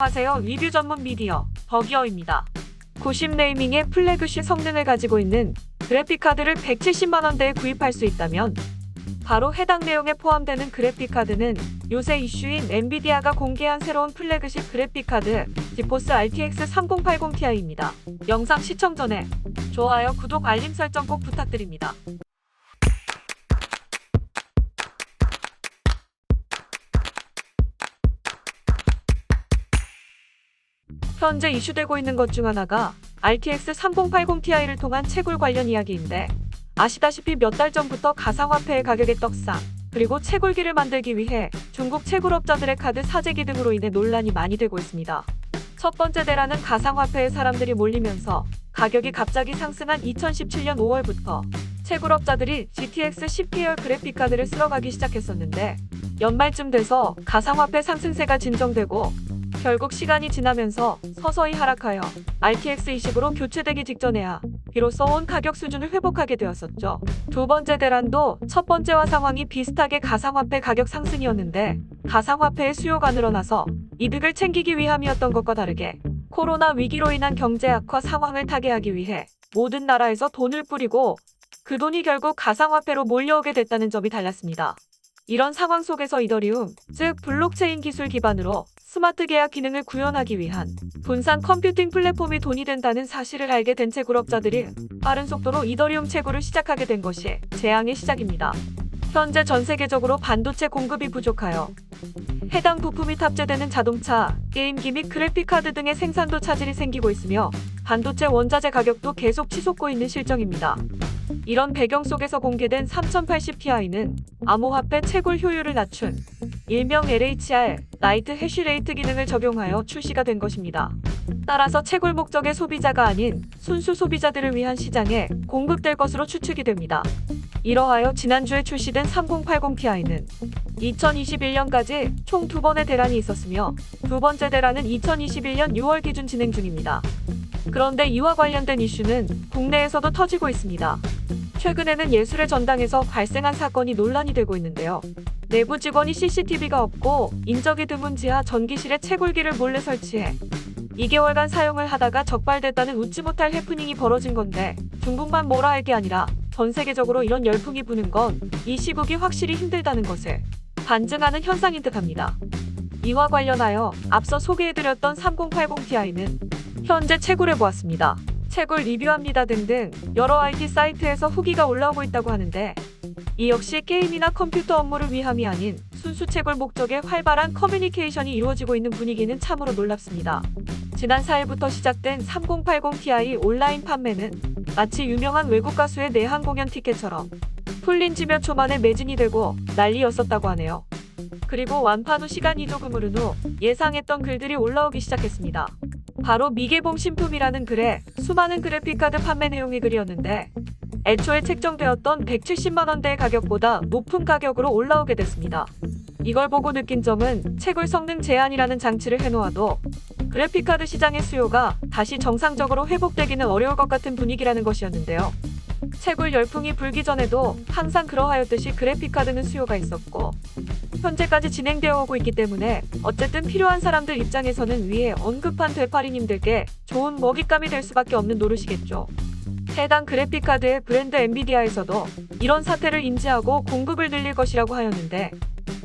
안녕하세요. 리뷰 전문 미디어 버기어입니다. 90 네이밍의 플래그십 성능을 가지고 있는 그래픽 카드를 170만 원대에 구입할 수 있다면 바로 해당 내용에 포함되는 그래픽 카드는 요새 이슈인 엔비디아가 공개한 새로운 플래그십 그래픽 카드 지포스 RTX 3080 Ti입니다. 영상 시청 전에 좋아요, 구독, 알림 설정 꼭 부탁드립니다. 현재 이슈되고 있는 것 중 하나가 RTX 3080 Ti를 통한 채굴 관련 이야기인데 아시다시피 몇 달 전부터 가상화폐의 가격의 떡상 그리고 채굴기를 만들기 위해 중국 채굴업자들의 카드 사재기 등으로 인해 논란이 많이 되고 있습니다. 첫 번째 대라는 가상화폐에 사람들이 몰리면서 가격이 갑자기 상승한 2017년 5월부터 채굴업자들이 GTX 10계열 그래픽카드를 쓸어가기 시작했었는데 연말쯤 돼서 가상화폐 상승세가 진정되고 결국 시간이 지나면서 서서히 하락하여 RTX 20으로 교체되기 직전에야 비로소 온 가격 수준을 회복하게 되었었죠. 두 번째 대란도 첫 번째와 상황이 비슷하게 가상화폐 가격 상승이었는데 가상화폐의 수요가 늘어나서 이득을 챙기기 위함이었던 것과 다르게 코로나 위기로 인한 경제 악화 상황을 타개하기 위해 모든 나라에서 돈을 뿌리고 그 돈이 결국 가상화폐로 몰려오게 됐다는 점이 달랐습니다. 이런 상황 속에서 이더리움, 즉 블록체인 기술 기반으로 스마트 계약 기능을 구현하기 위한 분산 컴퓨팅 플랫폼이 돈이 된다는 사실을 알게 된 채굴업자들이 빠른 속도로 이더리움 채굴을 시작하게 된 것이 재앙의 시작입니다. 현재 전 세계적으로 반도체 공급이 부족하여 해당 부품이 탑재되는 자동차, 게임기 및 그래픽카드 등의 생산도 차질이 생기고 있으며 반도체 원자재 가격도 계속 치솟고 있는 실정입니다. 이런 배경 속에서 공개된 3080ti는 암호화폐 채굴 효율을 낮춘 일명 LHR 라이트 해시레이트 기능을 적용하여 출시가 된 것입니다. 따라서 채굴 목적의 소비자가 아닌 순수 소비자들을 위한 시장에 공급될 것으로 추측이 됩니다. 이러하여 지난주에 출시된 3080ti는 2021년까지 총 두 번의 대란이 있었으며 두 번째 대란은 2021년 6월 기준 진행 중입니다. 그런데 이와 관련된 이슈는 국내에서도 터지고 있습니다. 최근에는 예술의 전당에서 발생한 사건이 논란이 되고 있는데요. 내부 직원이 CCTV가 없고 인적이 드문 지하 전기실에 채굴기를 몰래 설치해 2개월간 사용을 하다가 적발됐다는 웃지 못할 해프닝이 벌어진 건데 중국만 뭐라 할 게 아니라 전 세계적으로 이런 열풍이 부는 건 이 시국이 확실히 힘들다는 것을 반증하는 현상인 듯합니다. 이와 관련하여 앞서 소개해드렸던 3080ti는 현재 채굴해 보았습니다. 채굴 리뷰합니다 등등 여러 IT 사이트에서 후기가 올라오고 있다고 하는데 이 역시 게임이나 컴퓨터 업무를 위함이 아닌 순수 채굴 목적의 활발한 커뮤니케이션이 이루어지고 있는 분위기는 참으로 놀랍습니다. 지난 4일부터 시작된 3080ti 온라인 판매는 마치 유명한 외국 가수의 내한 공연 티켓처럼 풀린 지 몇 초 만에 매진이 되고 난리였었다고 하네요. 그리고 완판 후 시간 이동금 흐른 후 예상했던 글들이 올라오기 시작했습니다. 바로 미개봉 신품이라는 글에 수많은 그래픽카드 판매 내용이 글이었는데 애초에 책정되었던 170만 원대의 가격보다 높은 가격으로 올라오게 됐습니다. 이걸 보고 느낀 점은 채굴 성능 제한이라는 장치를 해놓아도 그래픽카드 시장의 수요가 다시 정상적으로 회복되기는 어려울 것 같은 분위기라는 것이었는데요. 채굴 열풍이 불기 전에도 항상 그러하였듯이 그래픽카드는 수요가 있었고 현재까지 진행되어 오고 있기 때문에 어쨌든 필요한 사람들 입장에서는 위에 언급한 되파리님들께 좋은 먹잇감이 될 수밖에 없는 노릇이겠죠. 해당 그래픽카드의 브랜드 엔비디아에서도 이런 사태를 인지하고 공급을 늘릴 것이라고 하였는데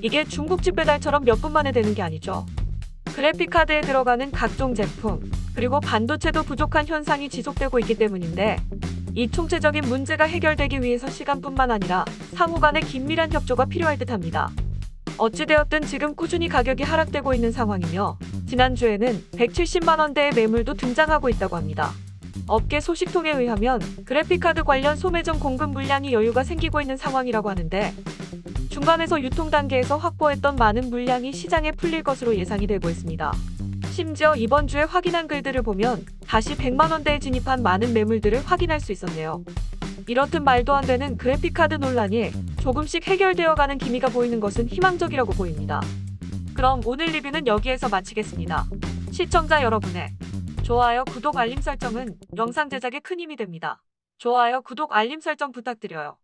이게 중국집 배달처럼 몇 분 만에 되는 게 아니죠. 그래픽카드에 들어가는 각종 제품 그리고 반도체도 부족한 현상이 지속되고 있기 때문인데 이 총체적인 문제가 해결되기 위해서 시간뿐만 아니라 상호 간의 긴밀한 협조가 필요할 듯합니다. 어찌되었든 지금 꾸준히 가격이 하락되고 있는 상황이며 지난주에는 170만 원대의 매물도 등장하고 있다고 합니다. 업계 소식통에 의하면 그래픽카드 관련 소매점 공급 물량이 여유가 생기고 있는 상황이라고 하는데 중간에서 유통 단계에서 확보했던 많은 물량이 시장에 풀릴 것으로 예상이 되고 있습니다. 심지어 이번 주에 확인한 글들을 보면 다시 100만 원대에 진입한 많은 매물들을 확인할 수 있었네요. 이렇듯 말도 안 되는 그래픽카드 논란이 조금씩 해결되어 가는 기미가 보이는 것은 희망적이라고 보입니다. 그럼 오늘 리뷰는 여기에서 마치겠습니다. 시청자 여러분의 좋아요, 구독, 알림 설정은 영상 제작에 큰 힘이 됩니다. 좋아요, 구독, 알림 설정 부탁드려요.